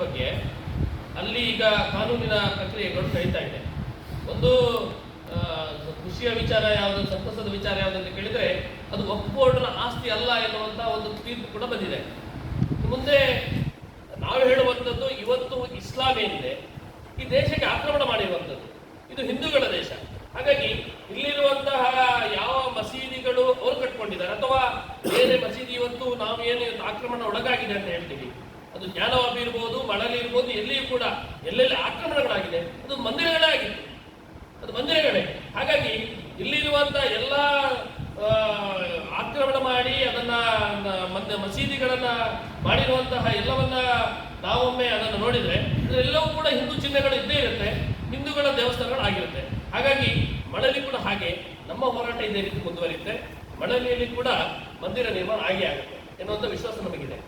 ಬಗ್ಗೆ ಅಲ್ಲಿ ಈಗ ಕಾನೂನಿನ ಪ್ರಕ್ರಿಯೆಗಳು ನಡೀತಾ ಇದೆ. ಒಂದು ಖುಷಿಯ ವಿಚಾರ ಯಾವುದು ಸಂತಸದ ವಿಚಾರ ಯಾವುದು ಅಂತ ಕೇಳಿದ್ರೆ ಅದು ಒಕ್ಕೋಡ್ನ ಆಸ್ತಿ ಅಲ್ಲ ಎನ್ನುವಂಥ ಒಂದು ತೀರ್ಪು ಕೂಡ ಬಂದಿದೆ. ಮುಂದೆ ನಾವು ಹೇಳುವಂಥದ್ದು ಇವತ್ತು ಇಸ್ಲಾಂ ಏನಿದೆ, ಈ ದೇಶಕ್ಕೆ ಆಕ್ರಮಣ ಮಾಡಿರುವಂಥದ್ದು. ಇದು ಹಿಂದೂಗಳ ದೇಶ. ಹಾಗಾಗಿ ಇಲ್ಲಿರುವಂತಹ ಯಾವ ಮಸೀದಿಗಳು ಅವರು ಕಟ್ಕೊಂಡಿದ್ದಾರೆ. ಅಥವಾ ಬೇರೆ ಮಸೀದಿ ಇವತ್ತು ನಾವು ಏನು ಆಕ್ರಮಣ ಒಳಗಾಗಿದೆ ಅಂತ ಹೇಳ್ತೀವಿ. ಅದು ಜ್ಞಾನವಾಪಿ ಇರ್ಬೋದು ಮಳಲಿ ಇರ್ಬೋದು ಎಲ್ಲಿಯೂ ಕೂಡ ಎಲ್ಲೆಲ್ಲಿ ಆಕ್ರಮಣಗಳಾಗಿದೆ, ಅದು ಮಂದಿರಗಳೇ ಆಗಿದೆ ಅದು ಮಂದಿರಗಳೇ. ಹಾಗಾಗಿ ಇಲ್ಲಿರುವಂತ ಎಲ್ಲ ಆಕ್ರಮಣ ಮಾಡಿ ಅದನ್ನ ಮತ್ತೆ ಮಸೀದಿಗಳನ್ನ ಮಾಡಿರುವಂತಹ ಎಲ್ಲವನ್ನ ನಾವೊಮ್ಮೆ ಅದನ್ನು ನೋಡಿದ್ರೆ ಎಲ್ಲವೂ ಕೂಡ ಹಿಂದೂ ಚಿಹ್ನೆಗಳು ಇದ್ದೇ ಇರುತ್ತೆ, ಹಿಂದೂಗಳ ದೇವಸ್ಥಾನಗಳು ಆಗಿರುತ್ತೆ ಹಾಗಾಗಿ ಮಳಲಿ ಕೂಡ ಹಾಗೆ ನಮ್ಮ ಹೋರಾಟ ಇದೇ ರೀತಿ ಮುಂದುವರಿಯುತ್ತೆ. ಮಳಲಿಯಲ್ಲಿ ಕೂಡ ಮಂದಿರ ನಿರ್ಮಾಣ ಆಗೇ ಆಗುತ್ತೆ ಎನ್ನುವಂಥ ವಿಶ್ವಾಸ ನಮಗಿದೆ.